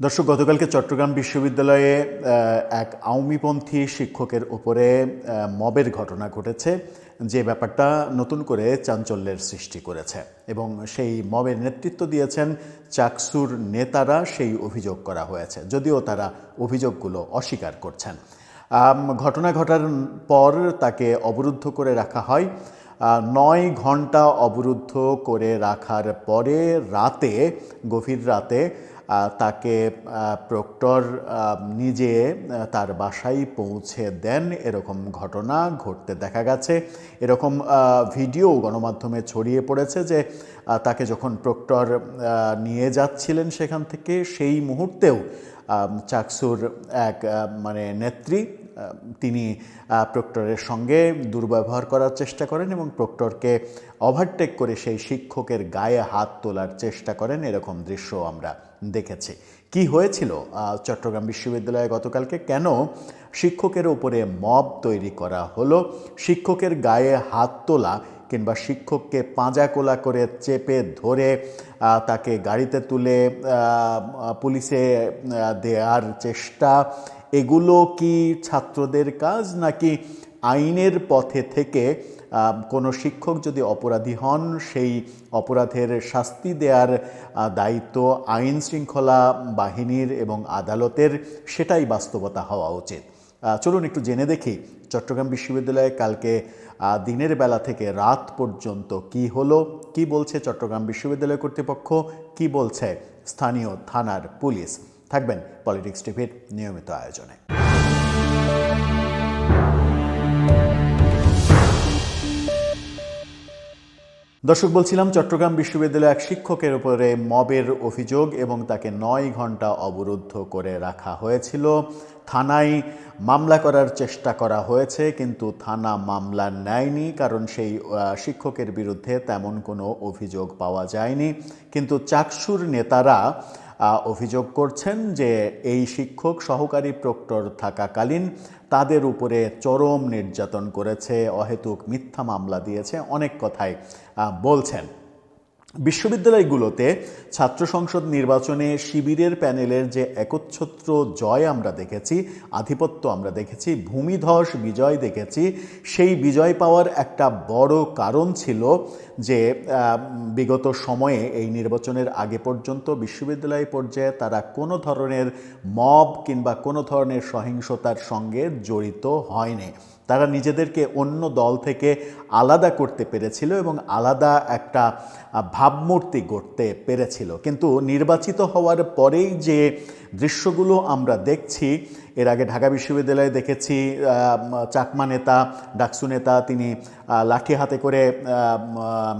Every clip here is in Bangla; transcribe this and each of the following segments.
দর্শক গতকালকে চট্টগ্রাম বিশ্ববিদ্যালয়ে এক আওয়ামীপন্থী শিক্ষকের আহ, মবের ঘটনা ঘটেছে যে ব্যাপারটা নতুন করে চাঞ্চল্যের সৃষ্টি করেছে। এবং সেই মবের নেতৃত্ব দিয়েছেন চাকসুর নেতারা সেই অভিযোগ করা হয়েছে। যদিও তারা অভিযোগগুলো অস্বীকার করছেন। ঘটনা ঘটার পর তাকে অবরুদ্ধ করে রাখা হয়। নয় ঘণ্টা অবরুদ্ধ করে রাখার পরে রাতে গভীর রাতে তাকে প্রক্টর নিজে তার বাসায় পৌঁছে দেন। এরকম ঘটনা ঘটতে দেখা গেছে। এরকম ভিডিও গণমাধ্যমে ছড়িয়ে পড়েছে যে তাকে যখন প্রক্টর নিয়ে যাচ্ছিলেন সেখান থেকে, সেই মুহূর্তেও চাকসুর এক মানে নেত্রী তিনি প্রক্টরের সঙ্গে দুর্ব্যবহার করার চেষ্টা করেন এবং প্রক্টরকে ওভারটেক করে সেই শিক্ষকের গায়ে হাত তোলার চেষ্টা করেন। এরকম দৃশ্য আমরা দেখেছি। কি হয়েছিল? চট্টগ্রাম বিশ্ববিদ্যালয়ে গতকালকে কেন শিক্ষকের উপরে মব তৈরি করা হলো? শিক্ষকের গায়ে হাত তোলা কিংবা শিক্ষককে পাঁজা কোলা করে চেপে ধরে তাকে গাড়িতে তুলে পুলিশে দেওয়ার চেষ্টা এগুলো কি ছাত্রদের কাজ নাকি আইনের পথে থেকে কোনো শিক্ষক যদি অপরাধী হন, সেই অপরাধের শাস্তি দেওয়ার দায়িত্ব আইন শৃঙ্খলা বাহিনীর এবং আদালতের, সেটাই বাস্তবতা হওয়া উচিত। চলুন একটু জেনে দেখি চট্টগ্রাম বিশ্ববিদ্যালয়ে কালকে দিনের বেলা থেকে রাত পর্যন্ত কি হলো, কি বলছে চট্টগ্রাম বিশ্ববিদ্যালয় কর্তৃপক্ষ, কি বলছে স্থানীয় থানার পুলিশ। থাকবেন পলিটিক্স টিভির নিয়মিত আয়োজনে। দর্শক, বলছিলাম চট্টগ্রাম বিশ্ববিদ্যালয়ে এক শিক্ষকের উপরে মবের অভিযোগ এবং তাকে নয় ঘণ্টা অবরুদ্ধ করে রাখা হয়েছিল। থানায় মামলা করার চেষ্টা করা হয়েছে, কিন্তু থানা মামলা নেয়নি, কারণ সেই শিক্ষকের বিরুদ্ধে তেমন কোনো অভিযোগ পাওয়া যায়নি। কিন্তু চাকসুর নেতারা অভিযোগ করছেন যে এই শিক্ষক সহকারী প্রক্টর থাকাকালীন তাদের উপরে চরম নির্যাতন করেছে, অহেতুক মিথ্যা মামলা দিয়েছে, অনেক কথাই বলছেন। বিশ্ববিদ্যালয়গুলোতে ছাত্র সংসদ নির্বাচনে শিবিরের প্যানেলের যে একচ্ছত্র জয় আমরা দেখেছি, আধিপত্য আমরা দেখেছি, ভূমিধস বিজয় দেখেছি, সেই বিজয় পাওয়ার একটা বড় কারণ ছিল যে বিগত সময়ে এই নির্বাচনের আগে পর্যন্ত বিশ্ববিদ্যালয় পর্যায়ে তারা কোনো ধরনের মব কিংবা কোনো ধরনের সহিংসতার সঙ্গে জড়িত হয়নি। তারা নিজেদেরকে অন্য দল থেকে আলাদা করতে পেরেছিল এবং আলাদা একটা ভাবমূর্তি গড়তে পেরেছিল। কিন্তু নির্বাচিত হওয়ার পরেই যে দৃশ্যগুলো আমরা দেখছি, এর আগে ঢাকা বিশ্ববিদ্যালয়ে দেখেছি চাকমা নেতা, ডাকসু নেতা, তিনি লাঠি হাতে করে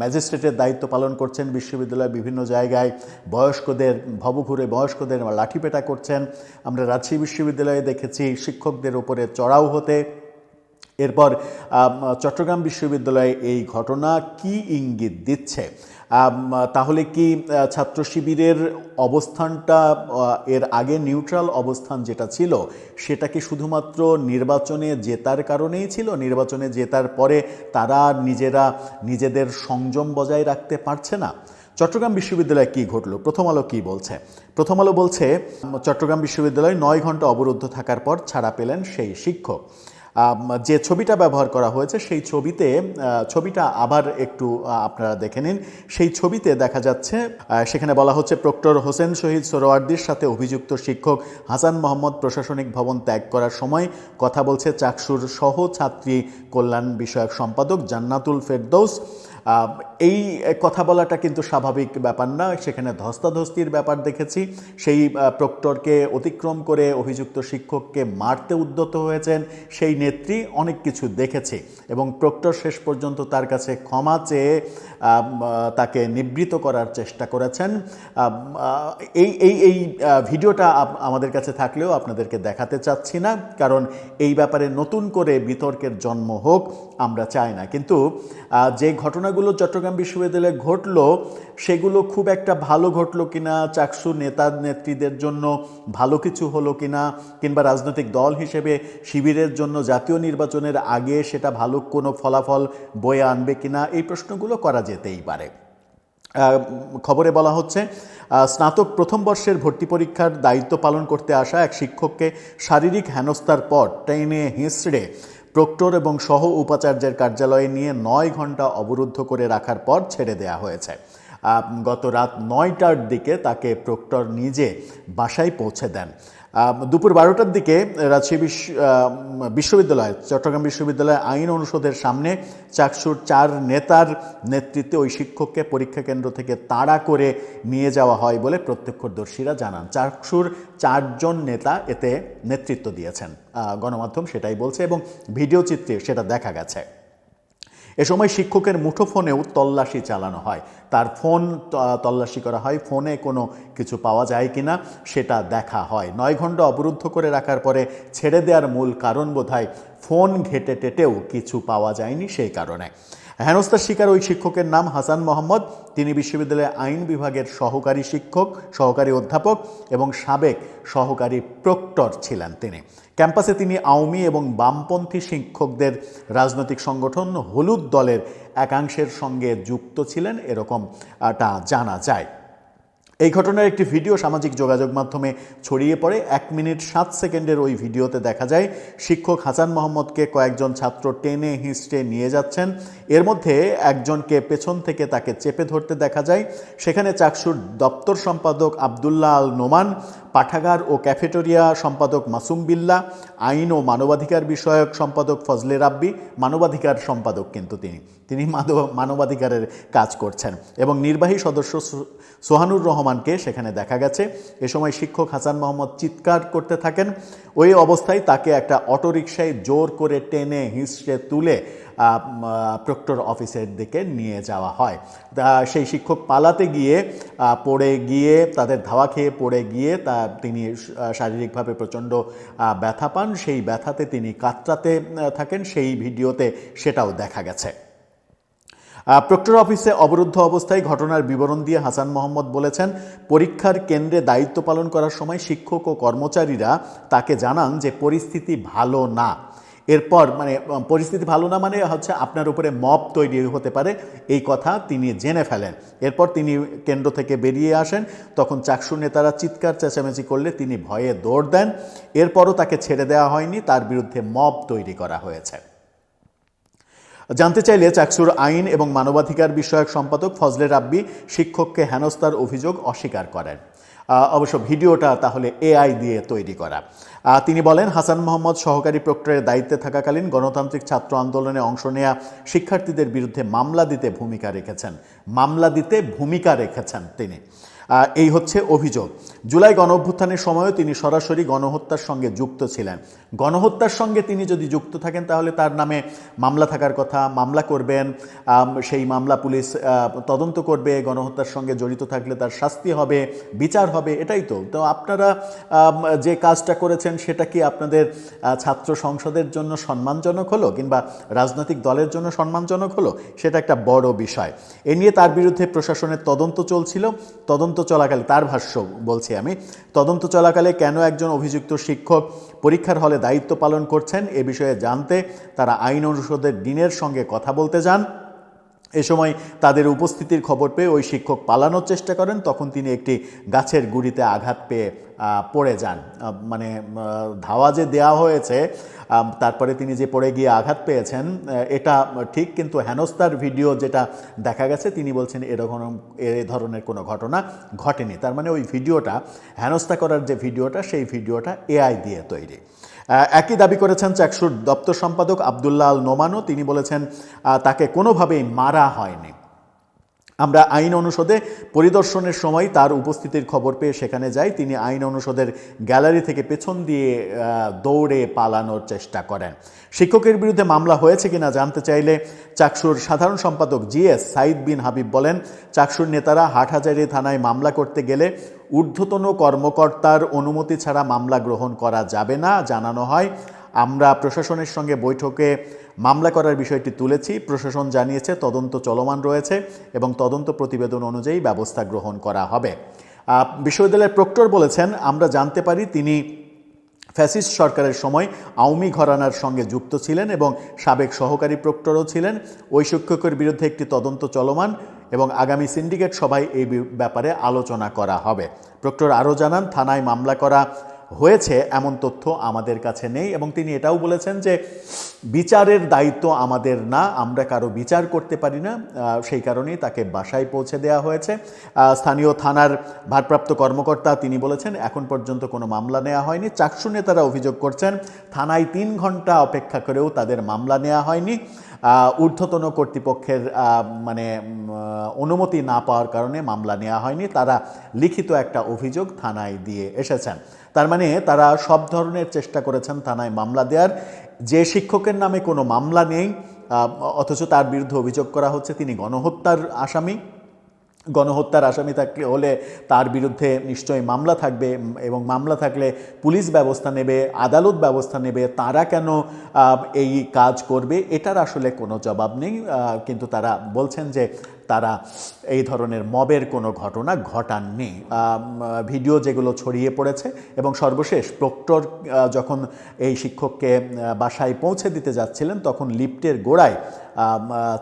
ম্যাজিস্ট্রেটের দায়িত্ব পালন করছেন বিশ্ববিদ্যালয়ের বিভিন্ন জায়গায়। বয়স্কদের, ভবঘুরে বয়স্কদের লাঠিপেটা করছেন। আমরা রাজশাহী বিশ্ববিদ্যালয়ে দেখেছি শিক্ষকদের ওপরে চড়াও হতে এরপর চট্টগ্রাম বিশ্ববিদ্যালয়ে এই ঘটনা কি ইঙ্গিত দিচ্ছে? তাহলে কি ছাত্র শিবিরের অবস্থানটা এর আগে নিউট্রাল অবস্থান যেটা ছিল, সেটা কি শুধুমাত্র নির্বাচনে জেতার কারণেই ছিল? নির্বাচনে জেতার পরে তারা নিজেরা নিজেদের সংযম বজায় রাখতে পারছে না? চট্টগ্রাম বিশ্ববিদ্যালয়ে কি ঘটলো? প্রথম আলো কি বলছে? প্রথম আলো বলছে চট্টগ্রাম বিশ্ববিদ্যালয় নয় ঘণ্টা অবরুদ্ধ থাকার পর ছাড়া পেলেন সেই শিক্ষক। যে ছবিটা ব্যবহার করা হয়েছে, সেই ছবিতে ছবিটা আবার একটু আপনারা দেখে নিন। সেই ছবিতে দেখা যাচ্ছে সেখানে বলা হচ্ছে, প্রক্টর হোসেন শহীদ সোহরাওয়ার্দির সাথে অভিযুক্ত শিক্ষক হাসান মোহাম্মদ প্রশাসনিক ভবন ত্যাগ করার সময় কথা বলছে চাকসুর সহ ছাত্রী কল্যাণ বিষয়ক সম্পাদক জান্নাতুল ফেরদৌস। এই কথা বলাটা কিন্তু স্বাভাবিক ব্যাপার না। সেখানে ধস্তাধস্তির ব্যাপার দেখেছি। সেই প্রক্টরকে অতিক্রম করে অভিযুক্ত শিক্ষককে মারতে উদ্যত হয়েছেন সেই নেত্রী। অনেক কিছু দেখেছে এবং প্রক্টর শেষ পর্যন্ত তার কাছে ক্ষমা চেয়ে তাকে নিবৃত করার চেষ্টা করেছেন। এই এই এই ভিডিওটা আমাদের কাছে থাকলেও আপনাদেরকে দেখাতে চাচ্ছি না, কারণ এই ব্যাপারে নতুন করে বিতর্কের জন্ম হোক, আমরা চাই না। কিন্তু যে ঘটনাগুলো চট্টগ্রাম বিশ্ববিদ্যালয়ে ঘটলো, সেগুলো খুব একটা ভালো ঘটলো কিনা, চাকসু নেতা, নেত্রীদের জন্য ভালো কিছু হলো কিনা, কিংবা রাজনৈতিক দল হিসেবে শিবিরের জন্য জাতীয় নির্বাচনের আগে সেটা ভালো কোনো ফলাফল বয়ে আনবে কিনা, এই প্রশ্নগুলো করা যেতেই পারে। খবরে বলা হচ্ছে স্নাতক প্রথম বর্ষের ভর্তি পরীক্ষার দায়িত্ব পালন করতে আসা এক শিক্ষককে শারীরিক হেনস্থার পর ট্রেনে হিঁচড়ে প্রক্টর এবং সহ উপাচার্যের কার্যালয়ে নিয়ে নয় ঘণ্টা অবরুদ্ধ করে রাখার পর ছেড়ে দেওয়া হয়েছে। গত রাত নয়টার দিকে তাকে প্রক্টর নিজে বাসায় পৌঁছে দেন। দুপুর বারোটার দিকে রাজশাহী বিশ্ব বিশ্ববিদ্যালয়, চট্টগ্রাম বিশ্ববিদ্যালয় আইন অনুষদের সামনে চাকসুর চার নেতার নেতৃত্বে ওই শিক্ষককে পরীক্ষা কেন্দ্র থেকে তাড়া করে নিয়ে যাওয়া হয় বলে প্রত্যক্ষদর্শীরা জানান। চাকসুর চারজন নেতা এতে নেতৃত্ব দিয়েছেন। গণমাধ্যম সেটাই বলছে এবং ভিডিও চিত্রে সেটা দেখা গেছে। এ সময় শিক্ষকের মুঠোফোনেও তল্লাশি চালানো হয়। তার ফোন তল্লাশি করা হয়। ফোনে কোনো কিছু পাওয়া যায় কি না সেটা দেখা হয়। নয় ঘণ্টা অবরুদ্ধ করে রাখার পরে ছেড়ে দেওয়ার মূল কারণ বোধহয় ফোন ঘেটে টেটেও কিছু পাওয়া যায়নি সেই কারণে। হেনস্থার শিকার ওই শিক্ষকের নাম হাসান মোহাম্মদ। তিনি বিশ্ববিদ্যালয়ের আইন বিভাগের সহকারী শিক্ষক, সহকারী অধ্যাপক এবং সাবেক সহকারী প্রক্টর ছিলেন তিনি। ক্যাম্পাসে তিনি আওয়ামী এবং বামপন্থী শিক্ষকদের রাজনৈতিক সংগঠন হলুদ দলের একাংশের সঙ্গে যুক্ত ছিলেন, এরকমটা জানা যায়। এই ঘটনার একটি ভিডিও সামাজিক যোগাযোগ মাধ্যমে ছড়িয়ে পড়ে। এক মিনিট সাত সেকেন্ডের ওই ভিডিওতে দেখা যায়, শিক্ষক হাসান মোহাম্মদকে কয়েকজন ছাত্র টেনে হিঁচড়ে নিয়ে যাচ্ছেন। এর মধ্যে একজনকে পেছন থেকে তাকে চেপে ধরতে দেখা যায়। সেখানে চাকসুর দপ্তর সম্পাদক আবদুল্লাহ আল নোমান, পাঠাগার ও ক্যাফেটেরিয়া সম্পাদক মাসুম বিল্লা, আইন ও মানবাধিকার বিষয়ক সম্পাদক ফজলে রাব্বি, মানবাধিকার সম্পাদক কিন্তু তিনি। তিনি মানব- মানবাধিকারের কাজ করছেন এবং নির্বাহী সদস্য সোহানুর সোহানুর রহমানকে সেখানে দেখা গেছে। এ সময় শিক্ষক হাসান মোহাম্মদ চিৎকার করতে থাকেন। ওই অবস্থায় তাকে একটা অটোরিকশায় জোর করে টেনে হিঁচড়ে তুলে প্রক্টর অফিসের দিকে নিয়ে যাওয়া হয়। সেই শিক্ষক পালাতে গিয়ে পড়ে গিয়ে, তাদের ধাওয়া খেয়ে পড়ে গিয়ে তা, তিনি শারীরিকভাবে প্রচণ্ড ব্যথা পান। সেই ব্যথাতে তিনি কাতরাতে থাকেন। সেই ভিডিওতে সেটাও দেখা গেছে। প্রক্টর অফিসে অবরুদ্ধ অবস্থায় ঘটনার বিবরণ দিয়ে হাসান মোহাম্মদ বলেছেন, পরীক্ষার কেন্দ্রে দায়িত্ব পালন করার সময় শিক্ষক ও কর্মচারীরা তাকে জানান যে পরিস্থিতি ভালো না। এরপর মানে পরিস্থিতি ভালো না মানে হচ্ছে আপনার উপরে মব তৈরি হতে পারে, এই কথা তিনি জেনে ফেলেন। এরপর তিনি কেন্দ্র থেকে বেরিয়ে আসেন, তখন চাকসু নেতারা চিৎকার চেঁচামেচি করলে তিনি ভয়ে দৌড় দেন। এরপরও তাকে ছেড়ে দেওয়া হয়নি, তার বিরুদ্ধে মব তৈরি করা হয়েছে। জানতে চাইলে চাকসুর আইন এবং মানবাধিকার বিষয়ক সম্পাদক ফজলে রাব্বি শিক্ষককে হেনস্থার অভিযোগ অস্বীকার করেন। অবশ্য ভিডিওটা তাহলে এআই দিয়ে তৈরি করা। তিনি বলেন, হাসান মোহাম্মদ সহকারী প্রক্টরের দায়িত্বে থাকাকালীন গণতান্ত্রিক ছাত্র আন্দোলনে অংশ নেয়া শিক্ষার্থীদের বিরুদ্ধে মামলা দিতে ভূমিকা রেখেছেন। মামলা দিতে ভূমিকা রেখেছেন তিনি। এই হচ্ছে অভিযোগ। জুলাই গণ অভ্যুত্থানের সময়ও তিনি সরাসরি গণহত্যার সঙ্গে যুক্ত ছিলেন। গণহত্যার সঙ্গে তিনি যদি যুক্ত থাকেন, তাহলে তার নামে মামলা থাকার কথা, মামলা করবেন সেই মামলা পুলিশ তদন্ত করবে, গণহত্যার সঙ্গে জড়িত থাকলে তার শাস্তি হবে, বিচার হবে, এটাই তো। তো আপনারা যে কাজটা করেছেন, সেটা কি আপনাদের ছাত্র সংসদের জন্য সম্মানজনক হলো, কিংবা রাজনৈতিক দলের জন্য সম্মানজনক হলো? সেটা একটা বড় বিষয়। এ নিয়ে তার বিরুদ্ধে প্রশাসনের তদন্ত চলছিল। তদন্ত চলাকালে তার ভাষ্য বলছি আমি। তদন্ত চলাকালে কেন একজন অভিযুক্ত শিক্ষক পরীক্ষার হলে দায়িত্ব পালন করছেন এ বিষয়ে জানতে তারা আইন অনুষদের ডিনের সঙ্গে কথা বলতে যান। এ সময় তাদের উপস্থিতির খবর পেয়ে ওই শিক্ষক পালানোর চেষ্টা করেন, তখন তিনি একটি গাছের গুড়িতে আঘাত পেয়ে পড়ে যান। মানে ধাওয়া যে দেওয়া হয়েছে তারপরে তিনি যে পড়ে গিয়ে আঘাত পেয়েছেন এটা ঠিক, কিন্তু হেনস্তার ভিডিও যেটা দেখা গেছে, তিনি বলছেন এরকম এ ধরনের কোনো ঘটনা ঘটেনি। তার মানে ওই ভিডিওটা, হেনস্থা করার যে ভিডিওটা, সেই ভিডিওটা এআই দিয়ে তৈরি। একই দাবি করেছেন চাকসুর দপ্তর সম্পাদক আবদুল্লাহ আল নোমানও। তিনি বলেছেন তাকে কোনোভাবেই মারা হয়নি। আমরা আইন অনুষদে পরিদর্শনের সময় তার উপস্থিতির খবর পেয়ে সেখানে যাই। তিনি আইন অনুষদের গ্যালারি থেকে পেছন দিয়ে দৌড়ে পালানোর চেষ্টা করেন। শিক্ষকের বিরুদ্ধে মামলা হয়েছে কিনা জানতে চাইলে চাকসুর সাধারণ সম্পাদক জিএস সাইদ বিন হাবিব বলেন, চাকসুর নেতারা হাটহাজারি থানায় মামলা করতে গেলে ঊর্ধ্বতন কর্মকর্তার অনুমতি ছাড়া মামলা গ্রহণ করা যাবে না, জানানো হয়। আমরা প্রশাসনের সঙ্গে বৈঠকে মামলা করার বিষয়টি তুলেছি। প্রশাসন জানিয়েছে তদন্ত চলমান রয়েছে এবং তদন্ত প্রতিবেদন অনুযায়ী ব্যবস্থা গ্রহণ করা হবে। বিশ্ববিদ্যালয়ের প্রক্টর বলেছেন, আমরা জানতে পারি তিনি ফ্যাসিস্ট সরকারের সময় আওয়ামী ঘরানার সঙ্গে যুক্ত ছিলেন এবং সাবেক সহকারী প্রক্টরও ছিলেন। ওই শিক্ষকের বিরুদ্ধে একটি তদন্ত চলমান এবং আগামী সিন্ডিকেট সভায় এই ব্যাপারে আলোচনা করা হবে। প্রক্টর আরও জানান, থানায় মামলা করা হয়েছে, এমন তথ্য আমাদের কাছে নেই এবং তিনি এটাও বলেছেন যে বিচারের দায়িত্ব আমাদের না, আমরা কারও বিচার করতে পারি না সেই কারণেই তাকে বাসায় পৌঁছে দেওয়া হয়েছে। স্থানীয় থানার ভারপ্রাপ্ত কর্মকর্তা তিনি বলেছেন, এখন পর্যন্ত কোনো মামলা নেওয়া হয়নি। চাকসু নেতারা অভিযোগ করছেন, থানায় তিন ঘণ্টা অপেক্ষা করেও তাদের মামলা নেওয়া হয়নি। ঊর্ধ্বতন কর্তৃপক্ষের মানে অনুমতি না পাওয়ার কারণে মামলা নেওয়া হয়নি। তারা লিখিত একটা অভিযোগ থানায় দিয়ে এসেছেন। তার মানে তারা সব ধরনের চেষ্টা করেছেন থানায় মামলা দেওয়ার যে শিক্ষকের নামে কোনো মামলা নেই অথচ তার বিরুদ্ধে অভিযোগ করা হচ্ছে, তিনি গণহত্যার আসামি। গণহত্যার আসামি থাকলে হলে তার বিরুদ্ধে নিশ্চয়ই মামলা থাকবে, এবং মামলা থাকলে পুলিশ ব্যবস্থা নেবে, আদালত ব্যবস্থা নেবে, তারা কেন এই কাজ করবে, এটার আসলে কোনো জবাব নেই। কিন্তু তারা বলছেন যে তারা এই ধরনের মবের কোনো ঘটনা ঘটাননি। ভিডিও যেগুলো ছড়িয়ে পড়েছে এবং সর্বশেষ প্রক্টর যখন এই শিক্ষককে বাসায় পৌঁছে দিতে যাচ্ছিলেন, তখন লিফটের গোড়ায়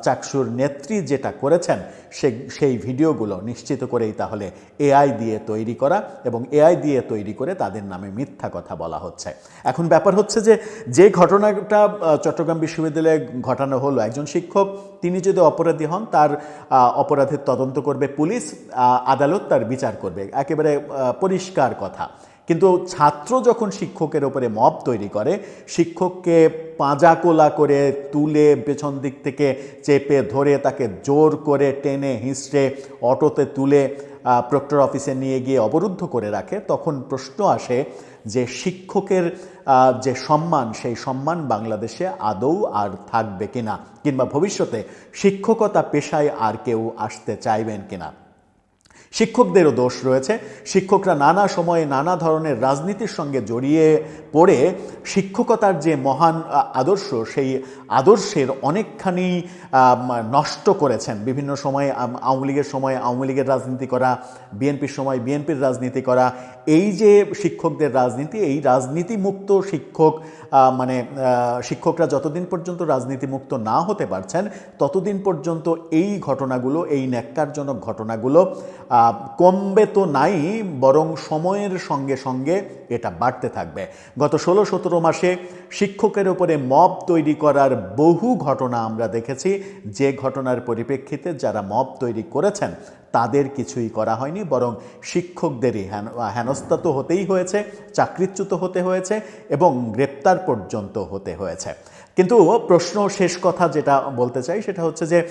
চাকসুর নেত্রী যেটা করেছেন, সে, সেই ভিডিওগুলো নিশ্চিত করেই তাহলে এআই দিয়ে তৈরি করা এবং এআই দিয়ে তৈরি করে তাদের নামে মিথ্যা কথা বলা হচ্ছে। এখন ব্যাপার হচ্ছে যে যে ঘটনাটা চট্টগ্রাম বিশ্ববিদ্যালয়ে ঘটানো হলো, একজন শিক্ষক, তিনি যদি অপরাধী হন, তার অপরাধের তদন্ত করবে পুলিশ আদালত তার বিচার করবে। একেবারে পরিষ্কার কথা। কিন্তু ছাত্র যখন শিক্ষকের ওপরে মব তৈরি করে, শিক্ষককে পাঁজা কোলা করে তুলে পেছন দিক থেকে চেপে ধরে তাকে জোর করে টেনে হিঁচড়ে অটোতে তুলে প্রক্টর অফিসে নিয়ে গিয়ে অবরুদ্ধ করে রাখে, তখন প্রশ্ন আসে যে শিক্ষকের যে সম্মান, সেই সম্মান বাংলাদেশে আদৌ আর থাকবে কিনা? কিংবা ভবিষ্যতে শিক্ষকতা পেশায় আর কেউ আসতে চাইবেন কিনা? শিক্ষকদেরও দোষ রয়েছে। শিক্ষকরা নানা সময়ে নানা ধরনের রাজনীতির সঙ্গে জড়িয়ে পড়ে শিক্ষকতার যে মহান আদর্শ, সেই আদর্শের অনেকখানি নষ্ট করেছেন। বিভিন্ন সময়ে আওয়ামী লীগের সময় আওয়ামী লীগের রাজনীতি করা, বিএনপির সময় বিএনপির রাজনীতি করা, এই যে শিক্ষকদের রাজনীতি, এই রাজনীতি মুক্ত শিক্ষক মানে শিক্ষকরা যতদিন পর্যন্ত রাজনীতি মুক্ত না হতে পারছেন, ততদিন পর্যন্ত এই ঘটনাগুলো, এই ন্যাক্কারজনক ঘটনাগুলো কমবে তো নাই, বরং সময়ের সঙ্গে সঙ্গে এটা বাড়তে থাকবে। গত ষোলো সতেরো মাসে শিক্ষকের উপরে মব তৈরি করার বহু ঘটনা আমরা দেখেছি। যে ঘটনার পরিপ্রেক্ষিতে যারা মব তৈরি করেছেন, তাদের কিছুই করা হয়নি, বরং শিক্ষকদেরই হেন- হেনস্থা তো হতেই হয়েছে, চাকরিচ্যুত হতে হয়েছে এবং গ্রেপ্তার পর্যন্ত হতে হয়েছে। কিন্তু প্রশ্ন শেষ কথা যেটা বলতে চাই, সেটা হচ্ছে যে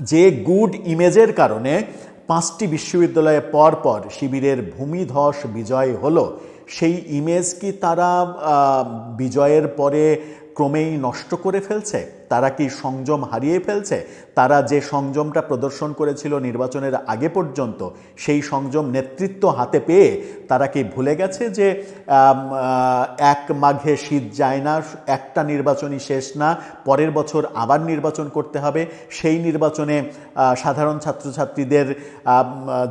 যে গুড ইমেজের কারণে পাঁচটি বিশ্ববিদ্যালয়ে পরপর পর শিবিরের ভূমিধস বিজয় হলো। সেই ইমেজ কি তারা বিজয়ের পরে ক্রমেই নষ্ট করে ফেলছে? তারা কি সংযম হারিয়ে ফেলছে? তারা যে সংযমটা প্রদর্শন করেছিল নির্বাচনের আগে পর্যন্ত, সেই সংযম নেতৃত্ব হাতে পেয়ে তারা কি ভুলে গেছে যে এক মাঘে শীত যায় না, একটা নির্বাচনই শেষ না, পরের বছর আবার নির্বাচন করতে হবে? সেই নির্বাচনে সাধারণ ছাত্রছাত্রীদের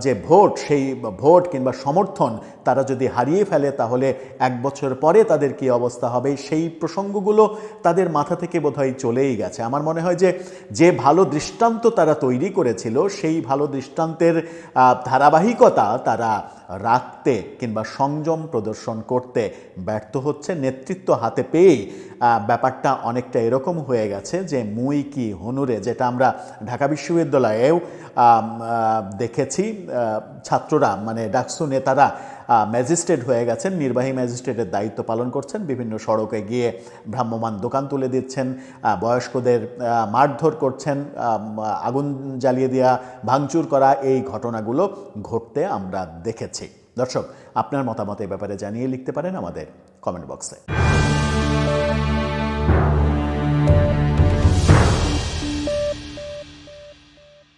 যে ভোট, সেই ভোট কিংবা সমর্থন তারা যদি হারিয়ে ফেলে, তাহলে এক বছর পরে তাদের কি অবস্থা হবে? সেই প্রসঙ্গগুলো তাদের মাথা থেকে বোধহয় চলেই গেছে। আমার মনে হয় যে যে ভালো দৃষ্টান্ত তারা তৈরি করেছিল, সেই ভালো দৃষ্টান্তের ধারাবাহিকতা তারা রাখতে কিংবা সংযম প্রদর্শন করতে ব্যর্থ হচ্ছে নেতৃত্ব হাতে পেয়েই। ব্যাপারটা অনেকটা এরকম হয়ে গেছে যে মুই কি হনুরে, যেটা আমরা ঢাকা বিশ্ববিদ্যালয়েও দেখেছি। ছাত্ররা মানে ডাকসু নেতারা ম্যাজিস্ট্রেট হয়ে গেছেন, নির্বাহী ম্যাজিস্ট্রেটের দায়িত্ব পালন করছেন। বিভিন্ন সড়কে গিয়ে ভ্রাম্যমান দোকান তুলে দিচ্ছেন বয়স্কদের মারধর করছেন আগুন জ্বালিয়ে দেওয়া ভাঙচুর করা, এই ঘটনাগুলো ঘটতে আমরা দেখেছি। দর্শক আপনার মতামত এ ব্যাপারে জানিয়ে লিখতে পারেন আমাদের কমেন্ট বক্সে